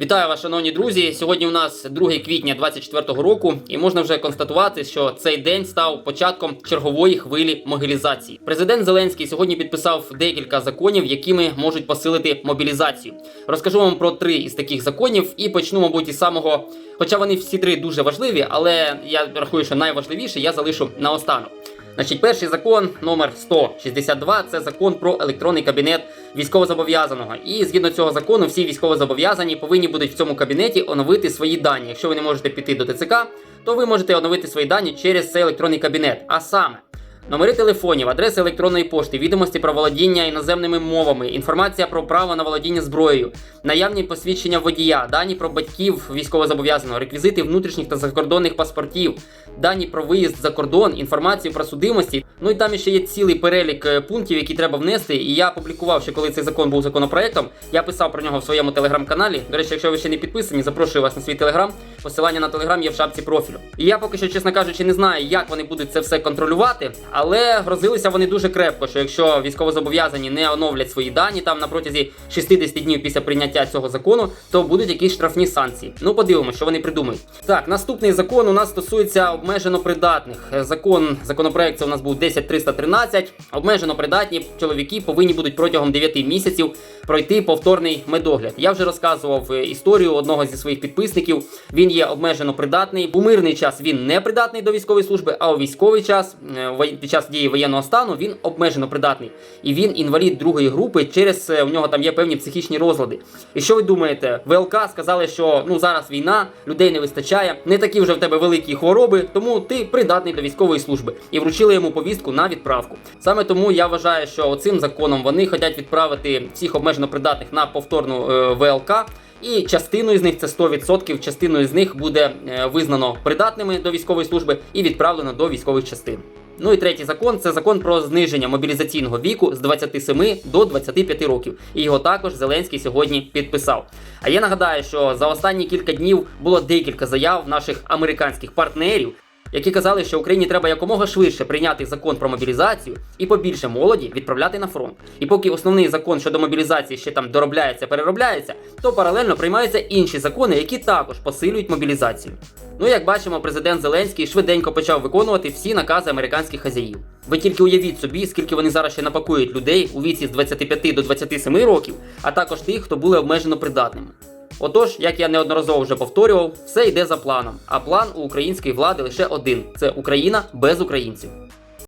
Вітаю вас, шановні друзі. Сьогодні у нас 2 квітня 2024 року, і можна вже констатувати, що цей день став початком чергової хвилі могилізації. Президент Зеленський сьогодні підписав декілька законів, якими можуть посилити мобілізацію. Розкажу вам про три із таких законів і почну, мабуть, із самого. Хоча вони всі три дуже важливі, але я рахую, що найважливіше я залишу наостанок. Значить, перший закон номер 162 це закон про електронний кабінет військовозобов'язаного. І згідно цього закону, всі військовозобов'язані повинні будуть в цьому кабінеті оновити свої дані. Якщо ви не можете піти до ТЦК, то ви можете оновити свої дані через цей електронний кабінет. А саме. Номери телефонів, адреси електронної пошти, відомості про володіння іноземними мовами, інформація про право на володіння зброєю, наявні посвідчення водія, дані про батьків військовозобов'язаного, реквізити внутрішніх та закордонних паспортів, дані про виїзд за кордон, інформацію про судимості. Ну і там ще є цілий перелік е, пунктів, які треба внести. І я публікував, що коли цей закон був законопроектом, я писав про нього в своєму телеграм-каналі. До речі, якщо ви ще не підписані, запрошую вас на свій телеграм. Посилання на телеграм є в шапці профілю. І я поки що, чесно кажучи, не знаю, як вони будуть це все контролювати, але грозилися вони дуже крепко, що якщо військовозобов'язані не оновлять свої дані там на протязі 60 днів після прийняття цього закону, то будуть якісь штрафні санкції. Ну, подивимося, що вони придумають. Так, наступний закон у нас стосується обмежено придатних. Е, Закон, законопроект це у нас був 10313. Обмежено придатні чоловіки повинні будуть протягом 9 місяців пройти повторний медогляд. Я вже розказував е, історію одного зі своїх підписників. Він є обмежено придатний. У мирний час він не придатний до військової служби, а у військовий час е, під час дії воєнного стану він обмежено придатний. І він інвалід другої групи. Через е, у нього там є певні психічні розлади. І що ви думаєте? ВЛК сказали, що ну зараз війна, людей не вистачає, не такі вже в тебе великі хвороби, тому ти придатний до військової служби. І вручили йому повістку на відправку. Саме тому я вважаю, що цим законом вони хочуть відправити всіх обмежено придатних на повторну е, ВЛК. І частину з них це 100%, частину з них буде е, визнано придатними до військової служби і відправлено до військових частин. Ну і третій закон це закон про зниження мобілізаційного віку з 27 до 25 років. І його також Зеленський сьогодні підписав. А я нагадаю, що за останні кілька днів було декілька заяв наших американських партнерів, які казали, що Україні треба якомога швидше прийняти закон про мобілізацію і побільше молоді відправляти на фронт. І поки основний закон щодо мобілізації ще там доробляється, переробляється, то паралельно приймаються інші закони, які також посилюють мобілізацію. Ну, як бачимо, президент Зеленський швиденько почав виконувати всі накази американських хазяїв. Ви тільки уявіть собі, скільки вони зараз ще напакують людей у віці з 25 до 27 років, а також тих, хто були обмежено придатними. Отож, як я неодноразово вже повторював, все йде за планом. А план у української влади лише один: це Україна без українців.